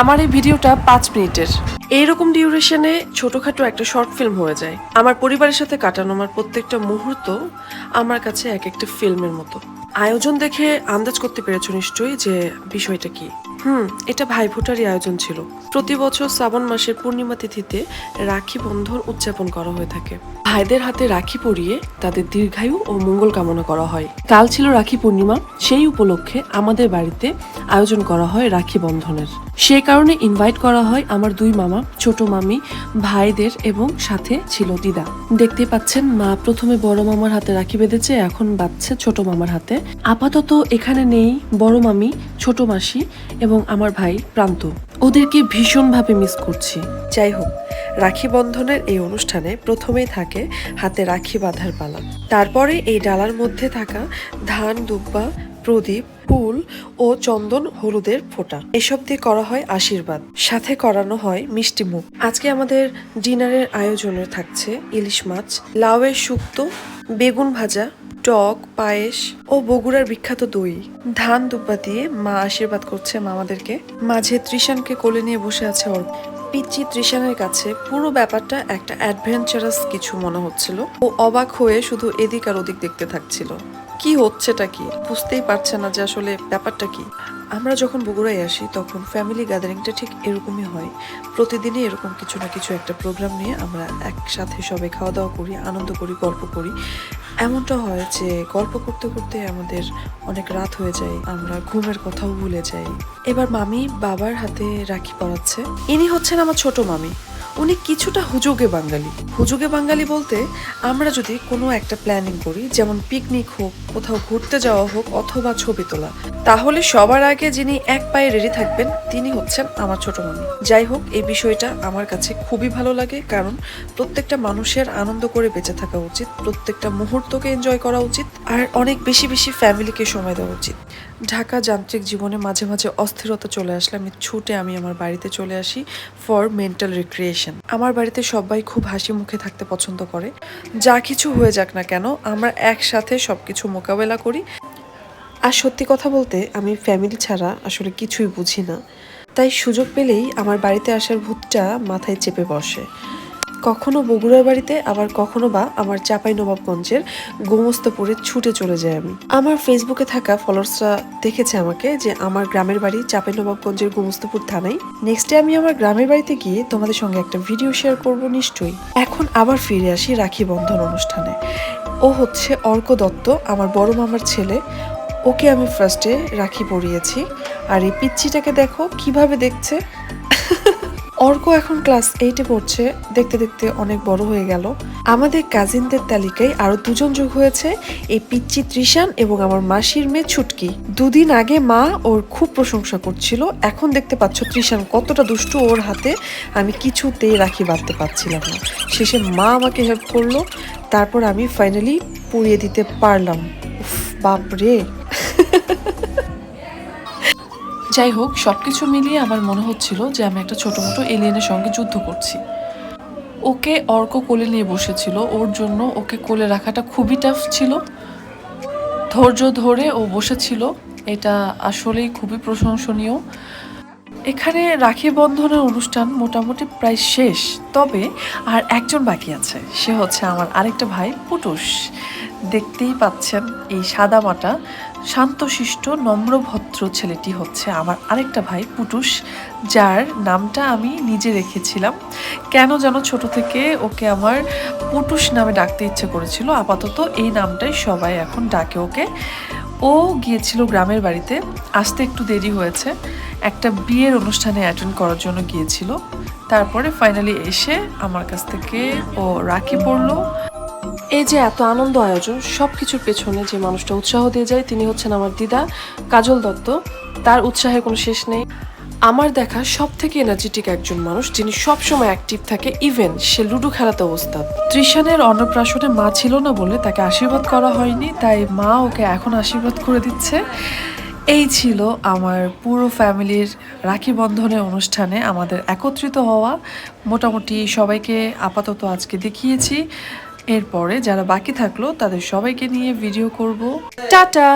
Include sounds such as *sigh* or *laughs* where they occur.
আমার এই ভিডিওটা পাঁচ মিনিটের। এইরকম ডিউরেশনে ছোটখাটো একটা শর্ট ফিল্ম হয়ে যায়। আমার পরিবারের সাথে কাটানো আমার প্রত্যেকটা মুহূর্ত আমার কাছে এক একটা ফিল্মের মতো। আয়োজন দেখে আন্দাজ করতে পেরেছ নিশ্চয়ই যে বিষয়টা কি। হুম, এটা ভাই ভাইফোঁটারই আয়োজন ছিল। প্রতি বছর শ্রাবণ মাসের পূর্ণিমা তিথিতে রাখি বন্ধন উদযাপন করা হয়ে থাকে। ভাইদের হাতে রাখি পরিয়ে তাদের দীর্ঘায়ু ও মঙ্গল কামনা করা হয়। কাল ছিল রাখি পূর্ণিমা, সেই উপলক্ষে আমাদের বাড়িতে আয়োজন করা হয় রাখি বন্ধনের। সেই কারণে ইনভাইট করা হয় আমার দুই মামা, ছোট মামি, ভাইদের এবং সাথে ছিল দিদা। দেখতে পাচ্ছেন, মা প্রথমে বড় মামার হাতে রাখি বেঁধেছে, এখন বাচ্ছে ছোট মামার হাতে। আপাতত এখানে নেই বড় মামি, ছোট মাসি এবং আমার ভাই প্রান্ত। ওদেরকে ভীষণভাবে মিস করছি। যাই হোক, রাখি বন্ধনের এই অনুষ্ঠানে প্রথমেই থাকে হাতে রাখি বাঁধার পালা। তারপরে এই ডালার মধ্যে থাকা ধান, দুব্বা, প্রদীপ, ফুল ও চন্দন হলুদের ফোঁটা। এসব দিয়ে করা হয় আশীর্বাদ। সাথে করানো হয় মিষ্টি মুখ। আজকে আমাদের ডিনারের আয়োজনে থাকছে ইলিশ মাছ, লাউয়ের শুক্তো, বেগুন ভাজা টক, পায়েস ও বগুড়ার বিখ্যাত দই। ধান দুব্বা দিয়ে মা আশীর্বাদ করছে মামাদেরকে। মাঝে ত্রিশানকে কোলে নিয়ে বসে আছে ওর পিচি ত্রিশানের কাছে। পুরো ব্যাপারটা একটা অ্যাডভেঞ্চারাস কিছু মনে হচ্ছিল। ও অবাক হয়ে শুধু এদিক আর ওদিক দেখতে থাকছিল। কি হচ্ছেটা কি? বুঝতেই পারছে না যে আসলে ব্যাপারটা কি। আমরা যখন বগুড়ায় আসি, তখন ফ্যামিলি গ্যাদারিংটা ঠিক এরকমই হয়। প্রতিদিনই এরকম কিছু না কিছু একটা প্রোগ্রাম নিয়ে আমরা একসাথে সবাই খাওয়া দাওয়া করি, আনন্দ করি, গল্প করি। এমনটা হয় যে গল্প করতে করতে আমাদের অনেক রাত হয়ে যায়, আমরা ঘুমের কথাও ভুলে যাই। এবার মামি বাবার হাতে রাখি পড়াচ্ছে ইনি হচ্ছেন আমার ছোট মামি। উনি কিছুটা হুজুগে বাঙালি। হুজুগে বাঙালি বলতে আমরা যদি কোনো একটা প্ল্যানিং করি, যেমন পিকনিক হোক, কোথাও ঘুরতে যাওয়া হোক অথবা ছবি তোলা, তাহলে সবার আগে যিনি এক পায়ে রেডি থাকবেন, তিনি হচ্ছেন আমার ছোট মামি। যাই হোক, এই বিষয়টা আমার কাছে খুবই ভালো লাগে, কারণ প্রত্যেকটা মানুষের আনন্দ করে বেঁচে থাকা উচিত, প্রত্যেকটা মুহূর্তকে এনজয় করা উচিত, আর অনেক বেশি বেশি ফ্যামিলিকে সময় দেওয়া উচিত। ঢাকা যান্ত্রিক জীবনে মাঝে মাঝে অস্থিরতা চলে আসলে আমি ছুটে আমি আমার বাড়িতে চলে আসি ফর মেন্টাল রিক্রিয়েশন আমার বাড়িতে সবাই খুব হাসি মুখে থাকতে পছন্দ করে। যা কিছু হয়ে যাক না কেন, আমরা একসাথে সব কিছু মোকাবেলা করি। আর সত্যি কথা বলতে, আমি ফ্যামিলি ছাড়া আসলে কিছুই বুঝি না। তাই সুযোগ পেলেই আমার বাড়িতে আসার ভূতটা মাথায় চেপে বসে। কখনো বগুড়ার বাড়িতে, আবার কখনো বা আমার চাপাই নবাবগঞ্জের গোমস্তপুরে ছুটে চলে যাই আমি। আমার ফেসবুকে থাকা ফলোয়ার্সরা দেখেছে আমাকে যে আমার গ্রামের বাড়ি চাপাই নবাবগঞ্জের গোমস্তপুর থানায়। নেক্সট ডে আমি আমার গ্রামের বাড়িতে গিয়ে তোমাদের সঙ্গে একটা ভিডিও শেয়ার করব নিশ্চয়ই। এখন আবার ফিরে আসি রাখি বন্ধন অনুষ্ঠানে। ও হচ্ছে অর্ক দত্ত, আমার বড় মামার ছেলে। ওকে আমি ফার্স্টে রাখি পরিয়েছি। আর এই পিচ্ছিটাকে দেখো, কীভাবে দেখছে? অর্ক এখন ক্লাস এইটে পড়ছে দেখতে দেখতে অনেক বড় হয়ে গেল। আমাদের কাজিনদের তালিকায় আরও দুজন যোগ হয়েছে এই পিচ্চি ত্রিশান এবং আমার মাসির মেয়ে ছুটকি। দুদিন আগে মা ওর খুব প্রশংসা করছিল এখন দেখতে পাচ্ছ ত্রিশান কতটা দুষ্টু ওর হাতে আমি কিছুতেই রাখি বাঁধতে পারছিলাম না। শেষে মা আমাকে হেল্প করল তারপর আমি ফাইনালি পুড়িয়ে দিতে পারলাম। উফ, বাপ রে *laughs* যাই হোক, সবকিছু মিলিয়ে আমার মনে হচ্ছিল যে আমি একটা ছোট মোটো এলিয়েনের সঙ্গে যুদ্ধ করছি। ওকে অর্ক কোলে নিয়ে বসেছিল, ওর জন্য ওকে কোলে রাখাটা খুবই টাফ ছিল। ধৈর্য ধরে ও বসেছিল, এটা আসলেই খুবই প্রশংসনীয়। এখানে রাখি বন্ধনের অনুষ্ঠান মোটামুটি প্রায় শেষ, তবে আর একজন বাকি আছে, সে হচ্ছে আমার আরেকটা ভাই পুটুস দেখতেই পাচ্ছেন এই সাদা মাটা। শান্তশিষ্ট নম্রভদ্র ছেলেটি হচ্ছে আমার আরেকটা ভাই, পুটুস, যার নামটা আমি নিজে রেখেছিলাম। কেন যেন ছোট থেকে ওকে আমার পুটুস নামে ডাকতে ইচ্ছে করেছিল। আপাতত এই নামটাই সবাই এখন ডাকে ওকে। ও গিয়েছিল গ্রামের বাড়িতে। আসতে একটু দেরি হয়েছে। একটা বিয়ের অনুষ্ঠানে অ্যাটেন্ড করার জন্য গিয়েছিল। তারপরে ফাইনালি এসে আমার কাছ থেকে ও রাখি পড়ল। এই যে এত আনন্দ আয়োজন সব কিছুর পেছনে যে মানুষটা উৎসাহ দিয়ে যায়, তিনি হচ্ছেন আমার দিদা, কাজল দত্ত। তার উৎসাহের কোনো শেষ নেই। আমার দেখা সব থেকে এনার্জেটিক একজন মানুষ, যিনি সবসময় অ্যাক্টিভ থাকে ইভেন সে লুডো খেলাতে ওস্তাদ। ত্রিশানের অন্নপ্রাশনে মা ছিল না বলে তাকে আশীর্বাদ করা হয়নি, তাই মা ওকে এখন আশীর্বাদ করে দিচ্ছে। এই ছিল আমার পুরো ফ্যামিলির রাখি বন্ধনের অনুষ্ঠানে আমাদের একত্রিত হওয়া। মোটামুটি সবাইকে আপাতত আজকে দেখিয়েছি। এরপরে যারা বাকি থাকল তাদের সবাইকে নিয়ে ভিডিও করব। টাটা!